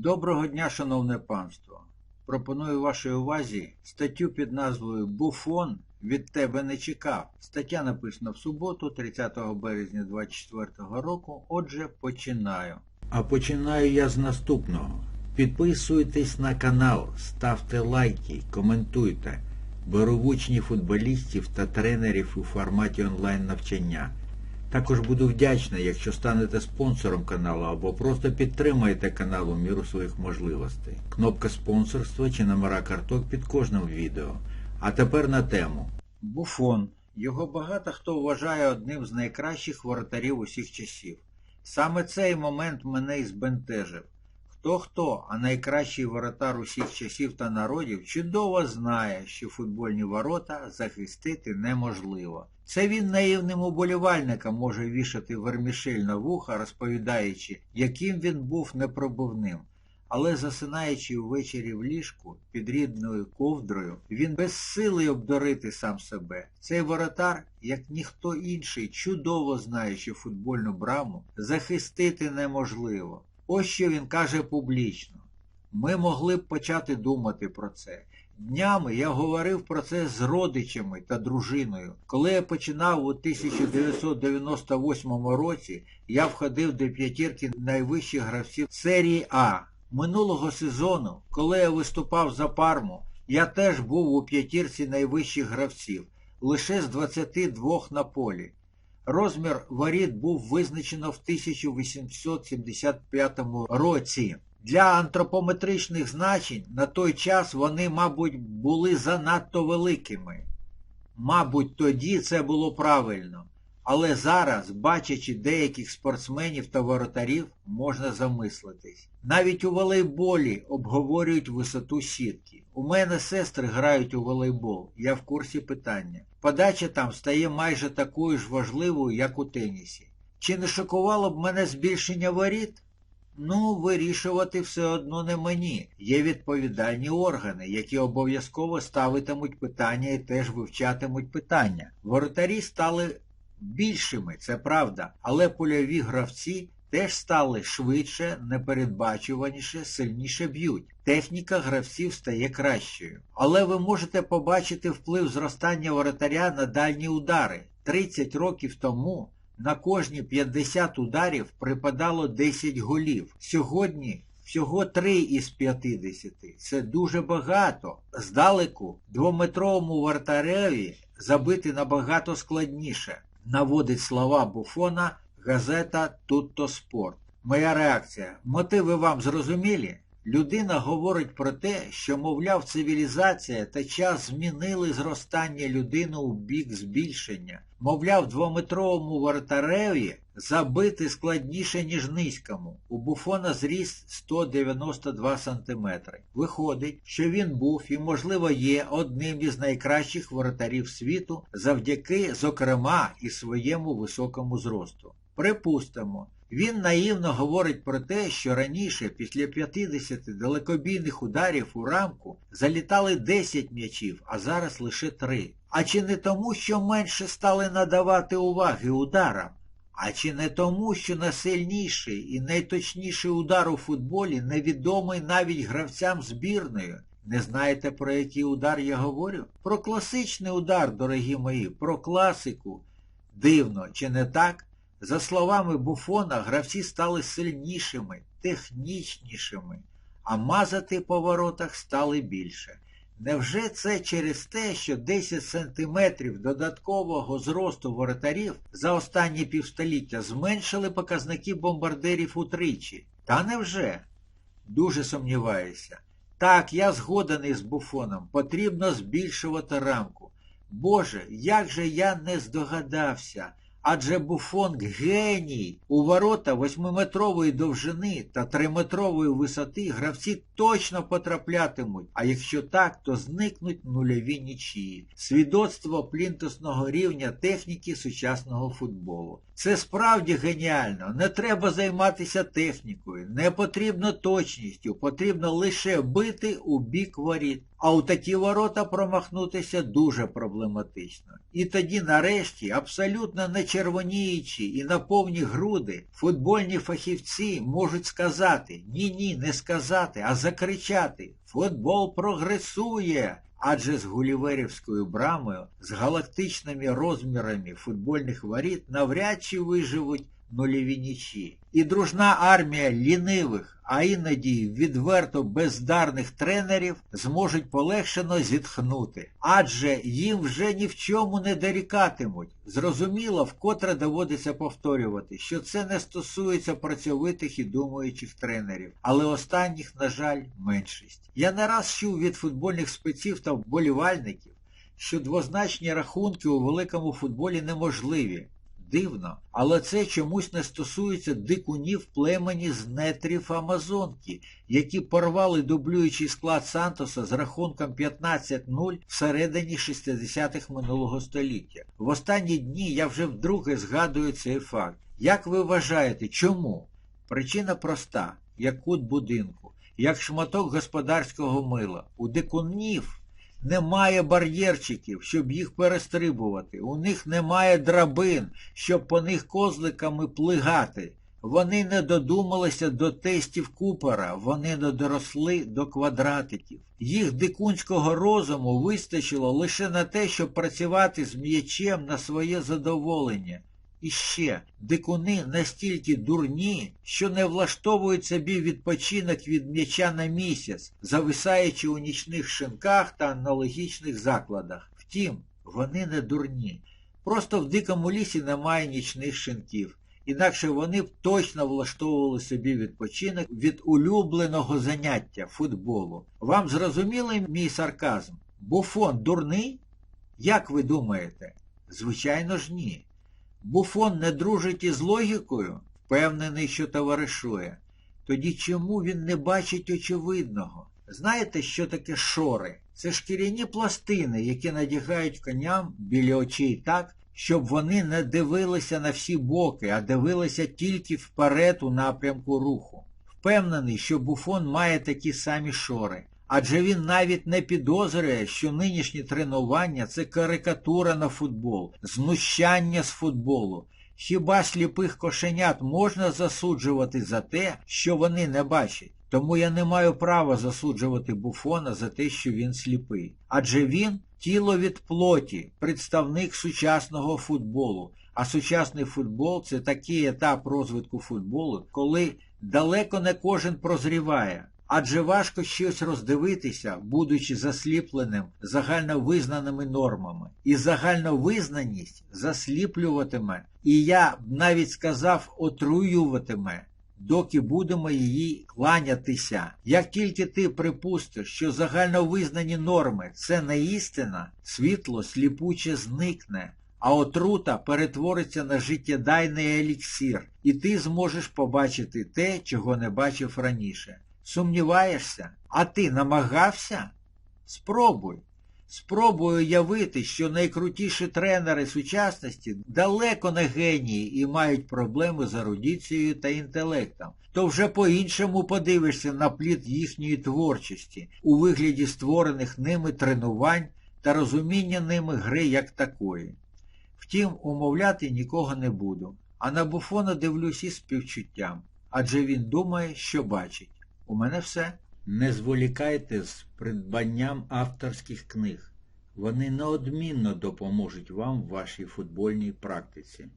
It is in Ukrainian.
Доброго дня, шановне панство! Пропоную вашій увазі статтю під назвою Буфон від тебе не чекав. Стаття написана в суботу, 30 березня 2024 року. Отже, починаю. А починаю я з наступного. Підписуйтесь на канал, ставте лайки, коментуйте. Беру в футболістів та тренерів у форматі онлайн навчання. Також буду вдячна, якщо станете спонсором каналу або просто підтримаєте канал у міру своїх можливостей. Кнопка спонсорства чи номера карток під кожним відео. А тепер на тему. Буфон. Його багато хто вважає одним з найкращих воротарів усіх часів. Саме цей момент мене і збентежив. Хто хто, а найкращий воротар усіх часів та народів чудово знає, що футбольні ворота захистити неможливо. Це він наївним уболівальникам може вішати вермішель на вуха, розповідаючи, яким він був непробивним. Але засинаючи увечері в ліжку під рідною ковдрою, він безсилий обдурити сам себе. Цей воротар, як ніхто інший, чудово знає, що футбольну браму захистити неможливо. Ось що він каже публічно. Ми могли б почати думати про це. Днями я говорив про це з родичами та дружиною. Коли я починав у 1998 році, я входив до п'ятірки найвищих гравців серії А. Минулого сезону, коли я виступав за парму, я теж був у п'ятірці найвищих гравців, лише з 22 на полі. Розмір воріт був визначено в 1875 році. Для антропометричних значень на той час вони, мабуть, були занадто великими. Мабуть, тоді це було правильно. Але зараз, бачачи деяких спортсменів та воротарів, можна замислитись. Навіть у волейболі обговорюють висоту сітки. У мене сестри грають у волейбол, я в курсі питання. Подача там стає майже такою ж важливою, як у тенісі. Чи не шокувало б мене збільшення воріт? Ну, вирішувати все одно не мені. Є відповідальні органи, які обов'язково ставитимуть питання і теж вивчатимуть питання. Воротарі стали більшими, це правда, але польові гравці теж стали швидше, непередбачуваніше, сильніше б'ють. Техніка гравців стає кращою. Але ви можете побачити вплив зростання воротаря на дальні удари. 30 років тому на кожні 50 ударів припадало 10 голів. Сьогодні всього 3 із 50. Це дуже багато. Здалеку двометровому вратареві забити набагато складніше. Наводить слова Буфона газета Тутто Спорт. Моя реакція. Мотиви вам зрозумілі? Людина говорить про те, що, мовляв, цивілізація та час змінили зростання людини у бік збільшення. Мовляв, двометровому вратареві забити складніше, ніж низькому. У буфона зріст 192 см. Виходить, що він був і, можливо, є одним із найкращих воротарів світу завдяки, зокрема, і своєму високому зросту. Припустимо, він наївно говорить про те, що раніше, після 50 далекобійних ударів у рамку, залітали 10 м'ячів, а зараз лише 3. А чи не тому, що менше стали надавати уваги ударам? А чи не тому, що найсильніший і найточніший удар у футболі невідомий навіть гравцям збірної? Не знаєте, про який удар я говорю? Про класичний удар, дорогі мої, про класику. Дивно, чи не так? За словами Буфона, гравці стали сильнішими, технічнішими, а мазати по воротах стали більше. Невже це через те, що 10 сантиметрів додаткового зросту воротарів за останні півстоліття зменшили показники бомбардирів утричі? Та невже? Дуже сумніваюся. Так, я згоден із Буфоном. Потрібно збільшувати рамку. Боже, як же я не здогадався. Адже Буфон геній. У ворота восьмиметрової довжини та триметрової висоти гравці точно потраплятимуть, а якщо так, то зникнуть нульові нічії. Свідоцтво плінтусного рівня техніки сучасного футболу. Це справді геніально. Не треба займатися технікою, не потрібно точністю, потрібно лише бити у бік воріт. А у такі ворота промахнутися дуже проблематично. І тоді, нарешті, абсолютно не червоніючи і на повні груди, футбольні фахівці можуть сказати ні-ні, не сказати, а закричати Футбол прогресує! Адже з гуліверівською брамою, з галактичними розмірами футбольних воріт навряд чи виживуть нульові нічі. І дружна армія лінивих, а іноді відверто бездарних тренерів зможуть полегшено зітхнути, адже їм вже ні в чому не дорікатимуть. Зрозуміло, вкотре доводиться повторювати, що це не стосується працьовитих і думаючих тренерів, але останніх, на жаль, меншість. Я не раз чув від футбольних спеців та вболівальників, що двозначні рахунки у великому футболі неможливі. Дивно, але це чомусь не стосується дикунів племені з нетрів Амазонки, які порвали дублюючий склад Сантоса з рахунком 15-0 всередині 60-х минулого століття. В останні дні я вже вдруге згадую цей факт. Як ви вважаєте, чому? Причина проста, як кут будинку, як шматок господарського мила. У дикунів немає бар'єрчиків, щоб їх перестрибувати. У них немає драбин, щоб по них козликами плигати. Вони не додумалися до тестів купера, вони не доросли до квадратиків. Їх дикунського розуму вистачило лише на те, щоб працювати з м'ячем на своє задоволення. І ще дикуни настільки дурні, що не влаштовують собі відпочинок від м'яча на місяць, зависаючи у нічних шинках та аналогічних закладах. Втім, вони не дурні. Просто в дикому лісі немає нічних шинків. Інакше вони б точно влаштовували собі відпочинок від улюбленого заняття футболу. Вам зрозумілий мій сарказм? Буфон дурний? Як ви думаєте? Звичайно ж ні. Буфон не дружить із логікою, впевнений, що товаришує. Тоді чому він не бачить очевидного? Знаєте, що таке шори? Це шкіряні пластини, які надягають коням біля очей так, щоб вони не дивилися на всі боки, а дивилися тільки вперед у напрямку руху. Впевнений, що буфон має такі самі шори. Адже він навіть не підозрює, що нинішні тренування це карикатура на футбол, знущання з футболу. Хіба сліпих кошенят можна засуджувати за те, що вони не бачать? Тому я не маю права засуджувати буфона за те, що він сліпий. Адже він тіло від плоті, представник сучасного футболу. А сучасний футбол це такий етап розвитку футболу, коли далеко не кожен прозріває. Адже важко щось роздивитися, будучи засліпленим загальновизнаними нормами. І загальновизнаність засліплюватиме, і я б навіть сказав, отруюватиме, доки будемо її кланятися. Як тільки ти припустиш, що загальновизнані норми це не істина, світло сліпуче зникне. А отрута перетвориться на життєдайний еліксир, і ти зможеш побачити те, чого не бачив раніше. Сумніваєшся? А ти намагався? Спробуй. Спробуй уявити, що найкрутіші тренери сучасності далеко не генії і мають проблеми з ерудицією та інтелектом. То вже по-іншому подивишся на плід їхньої творчості у вигляді створених ними тренувань та розуміння ними гри як такої. Втім, умовляти нікого не буду, а на буфона дивлюсь із співчуттям, адже він думає, що бачить. У мене все. Не зволікайте з придбанням авторських книг. Вони неодмінно допоможуть вам в вашій футбольній практиці.